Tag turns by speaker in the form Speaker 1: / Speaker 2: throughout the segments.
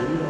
Speaker 1: Amen.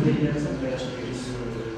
Speaker 1: Obrigado, atletas.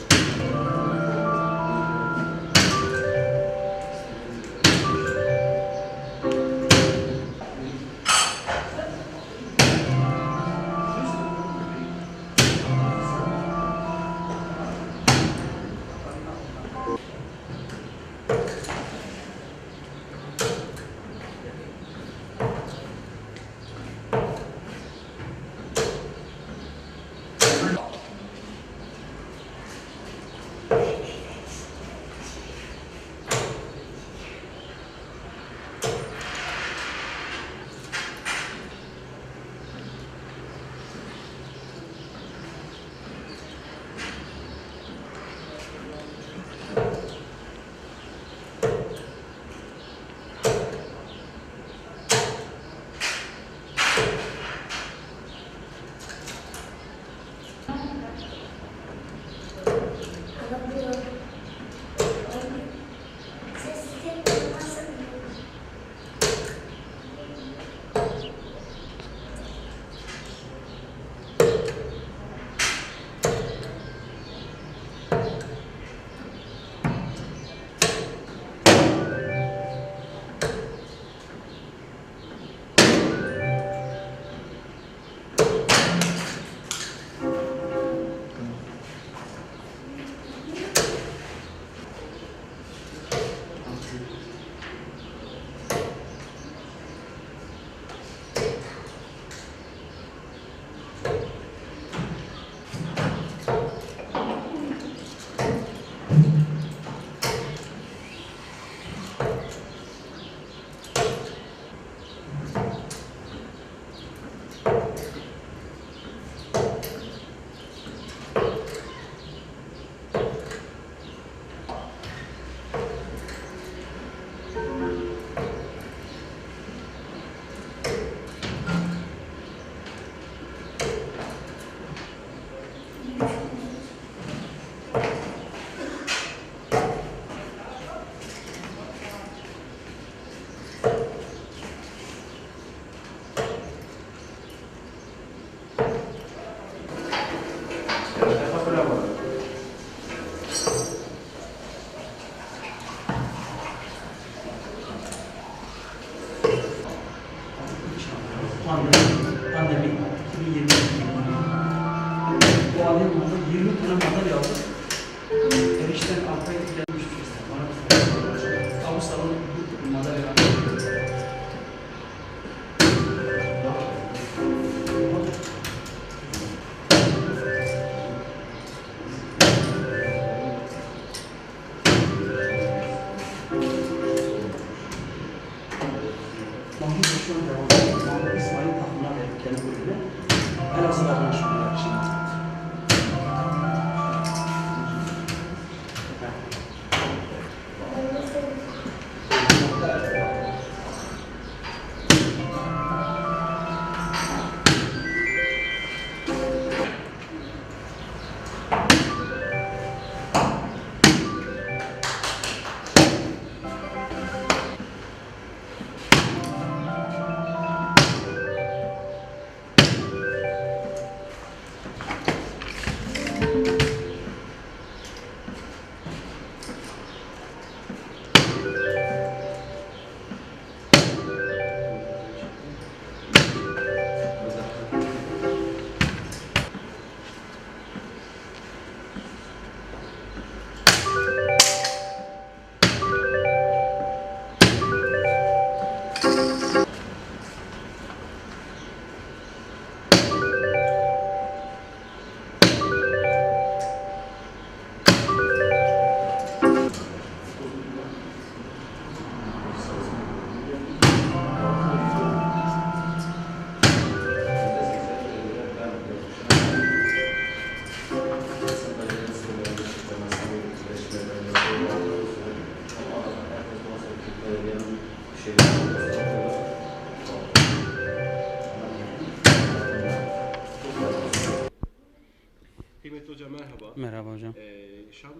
Speaker 1: 5'ten 6'ya yüklenmiş bir sistem. Bana bir şey sistem. Avustralya'nın madalya Mahmut şu an devam ediyor. Mahmut İsmail takımına ve kendi kulübüne en azından anlaşmalar için.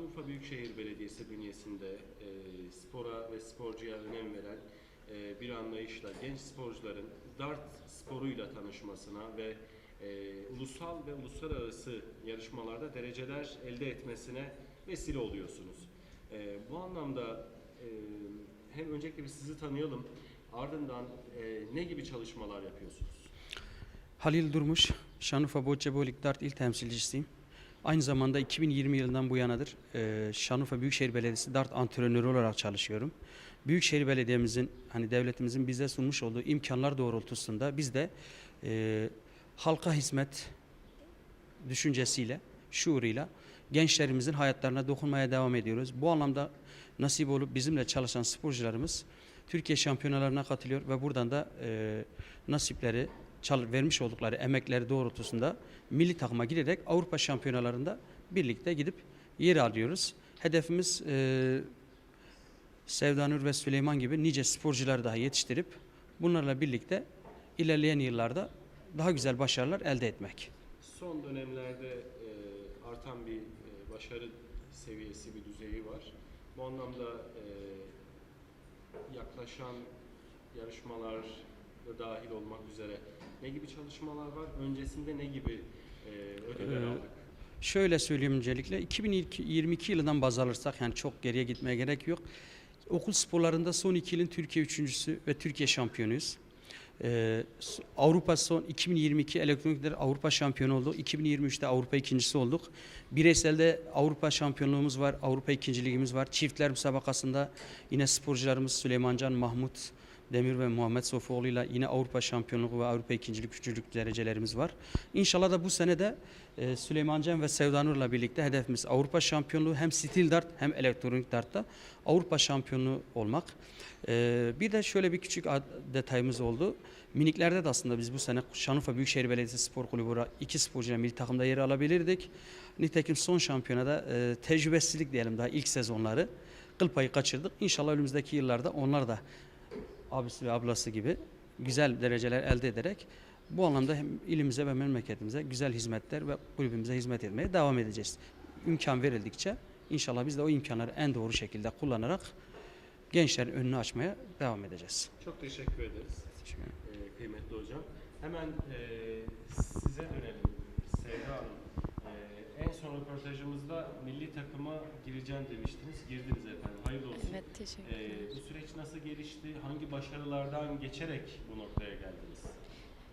Speaker 2: Şanlıurfa Büyükşehir Belediyesi bünyesinde e, spora ve sporcuya önem veren e, bir anlayışla genç sporcuların dart sporuyla tanışmasına ve e, ulusal ve uluslararası yarışmalarda dereceler elde etmesine vesile oluyorsunuz. E, bu anlamda e, hem öncelikle bir sizi tanıyalım, ardından e, ne gibi çalışmalar yapıyorsunuz?
Speaker 1: Halil Durmuş, Şanlıurfa Bocce Bolik Dart İl Temsilcisiyim. Aynı zamanda 2020 yılından bu yanadır e, Şanlıurfa Büyükşehir Belediyesi Dart antrenörü olarak çalışıyorum. Büyükşehir Belediye'mizin, hani devletimizin bize sunmuş olduğu imkanlar doğrultusunda biz de e, halka hizmet düşüncesiyle, şuuruyla gençlerimizin hayatlarına dokunmaya devam ediyoruz. Bu anlamda nasip olup bizimle çalışan sporcularımız Türkiye şampiyonalarına katılıyor ve buradan da e, nasipleri vermiş oldukları emekleri doğrultusunda milli takıma girerek Avrupa şampiyonalarında birlikte gidip yer alıyoruz. Hedefimiz e, Sevdanur ve Süleyman gibi nice sporcuları daha yetiştirip bunlarla birlikte ilerleyen yıllarda daha güzel başarılar elde etmek.
Speaker 2: Son dönemlerde e, artan bir e, başarı seviyesi, bir düzeyi var. Bu anlamda e, yaklaşan yarışmalar da dahil olmak üzere ne gibi çalışmalar var? Öncesinde ne gibi e, ödüller
Speaker 1: Ee,
Speaker 2: aldık?
Speaker 1: Şöyle söyleyeyim öncelikle 2022 yılından baz alırsak yani çok geriye gitmeye gerek yok. Okul sporlarında son iki yılın Türkiye üçüncüsü ve Türkiye şampiyonuyuz. Ee, Avrupa son 2022 elektronikler Avrupa şampiyonu oldu. 2023'te Avrupa ikincisi olduk. Bireyselde Avrupa şampiyonluğumuz var, Avrupa ikinciliğimiz var. Çiftler müsabakasında yine sporcularımız Süleymancan, Mahmut Demir ve Muhammed Sofuoğlu ile yine Avrupa şampiyonluğu ve Avrupa ikincilik, üçüncülük derecelerimiz var. İnşallah da bu sene de e, Süleyman Can ve Sevdanur'la birlikte hedefimiz Avrupa şampiyonluğu hem stil dart hem elektronik dartta Avrupa şampiyonu olmak. E, bir de şöyle bir küçük detayımız oldu. Miniklerde de aslında biz bu sene Şanlıurfa Büyükşehir Belediyesi Spor Kulübü iki sporcuyla milli takımda yer alabilirdik. Nitekim son şampiyonada e, tecrübesizlik diyelim daha ilk sezonları kıl payı kaçırdık. İnşallah önümüzdeki yıllarda onlar da abisi ve ablası gibi güzel dereceler elde ederek bu anlamda hem ilimize ve memleketimize güzel hizmetler ve kulübümüze hizmet etmeye devam edeceğiz. İmkan verildikçe inşallah biz de o imkanları en doğru şekilde kullanarak gençlerin önünü açmaya devam edeceğiz.
Speaker 2: Çok teşekkür ederiz
Speaker 1: Teşekkür ederim.
Speaker 2: e, kıymetli hocam. Hemen e, size dönelim Sevda Hanım. Son röportajımızda milli takıma gireceğim demiştiniz. Girdiniz efendim. Hayırlı olsun.
Speaker 3: Evet teşekkür
Speaker 2: E,
Speaker 3: ederim.
Speaker 2: bu süreç nasıl gelişti? Hangi başarılardan geçerek bu noktaya geldiniz?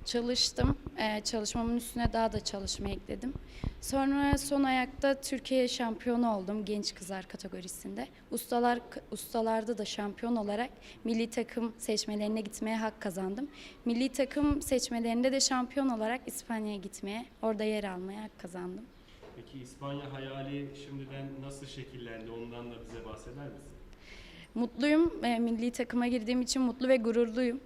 Speaker 3: Çalıştım. Ee, çalışmamın üstüne daha da çalışma ekledim. Sonra son ayakta Türkiye şampiyonu oldum genç kızlar kategorisinde. Ustalar ustalarda da şampiyon olarak milli takım seçmelerine gitmeye hak kazandım. Milli takım seçmelerinde de şampiyon olarak İspanya'ya gitmeye, orada yer almaya hak kazandım.
Speaker 2: Peki İspanya hayali şimdiden nasıl şekillendi? Ondan da bize bahseder misin?
Speaker 3: Mutluyum. Ee, milli takıma girdiğim için mutlu ve gururluyum.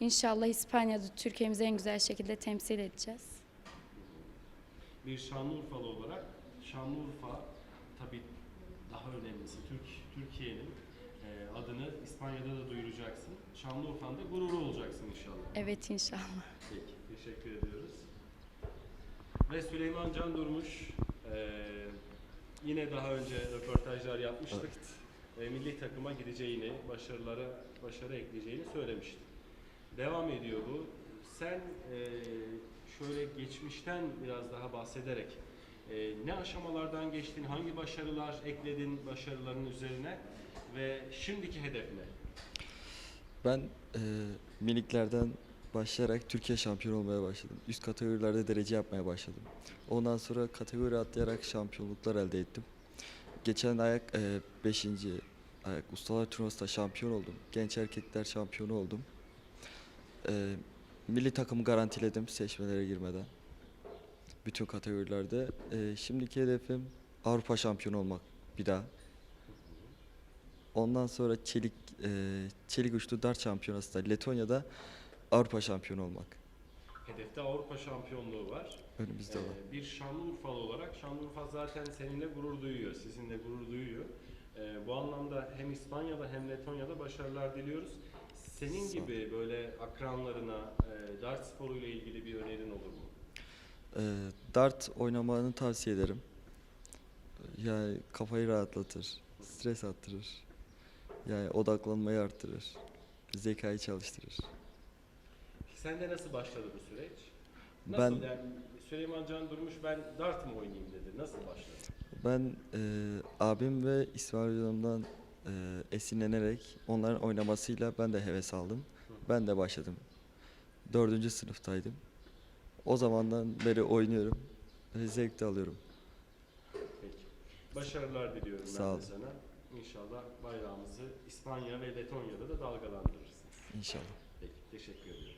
Speaker 3: İnşallah İspanya'da Türkiye'mizi en güzel şekilde temsil edeceğiz.
Speaker 2: Bir Şanlıurfalı olarak Şanlıurfa tabii daha önemlisi Türk Türkiye'nin e, adını İspanya'da da duyuracaksın. Şanlıurfa'nın da gururu olacaksın inşallah.
Speaker 3: Evet inşallah.
Speaker 2: Peki, teşekkür ediyoruz. Ve Süleyman Can Durmuş, e, yine daha önce röportajlar yapmıştık. E, milli takıma gideceğini, başarılara başarı ekleyeceğini söylemişti. Devam ediyor bu. Sen e, şöyle geçmişten biraz daha bahsederek e, ne aşamalardan geçtin, hangi başarılar ekledin başarıların üzerine ve şimdiki hedef ne?
Speaker 4: Ben e, miniklerden başlayarak Türkiye şampiyonu olmaya başladım. Üst kategorilerde derece yapmaya başladım. Ondan sonra kategori atlayarak şampiyonluklar elde ettim. Geçen ayak 5. ayak ustalar turnuvasında şampiyon oldum. Genç erkekler şampiyonu oldum. E, milli takımı garantiledim seçmelere girmeden. Bütün kategorilerde. E, şimdiki hedefim Avrupa şampiyonu olmak bir daha. Ondan sonra çelik e, çelik uçlu dart şampiyonasında Letonya'da Avrupa şampiyonu olmak
Speaker 2: Hedefte Avrupa şampiyonluğu var.
Speaker 4: önümüzde.
Speaker 2: Ee, bir Şanlıurfalı olarak Şanlıurfa zaten seninle gurur duyuyor, sizinle gurur duyuyor. Ee, bu anlamda hem İspanya'da hem Letonya'da başarılar diliyoruz. Senin
Speaker 4: Sağ
Speaker 2: gibi böyle akranlarına e, dart sporuyla ilgili bir önerin olur mu?
Speaker 4: E, dart oynamanı tavsiye ederim. Yani kafayı rahatlatır, stres attırır. Yani odaklanmayı arttırır. Zekayı çalıştırır.
Speaker 2: Sende nasıl başladı bu süreç?
Speaker 4: Ben
Speaker 2: Nasıl yani Süleyman Can Durmuş ben dart mı oynayayım dedi. Nasıl başladı?
Speaker 4: ben e, abim ve İsmail hocamdan e, esinlenerek onların oynamasıyla ben de heves aldım. Ben de başladım. Dördüncü sınıftaydım. O zamandan beri oynuyorum ve zevk de alıyorum.
Speaker 2: Peki. Başarılar diliyorum
Speaker 4: Sağ
Speaker 2: ben
Speaker 4: olun.
Speaker 2: de sana. İnşallah bayrağımızı İspanya ve Letonya'da da dalgalandırırsınız.
Speaker 4: İnşallah.
Speaker 2: Peki, teşekkür ediyorum.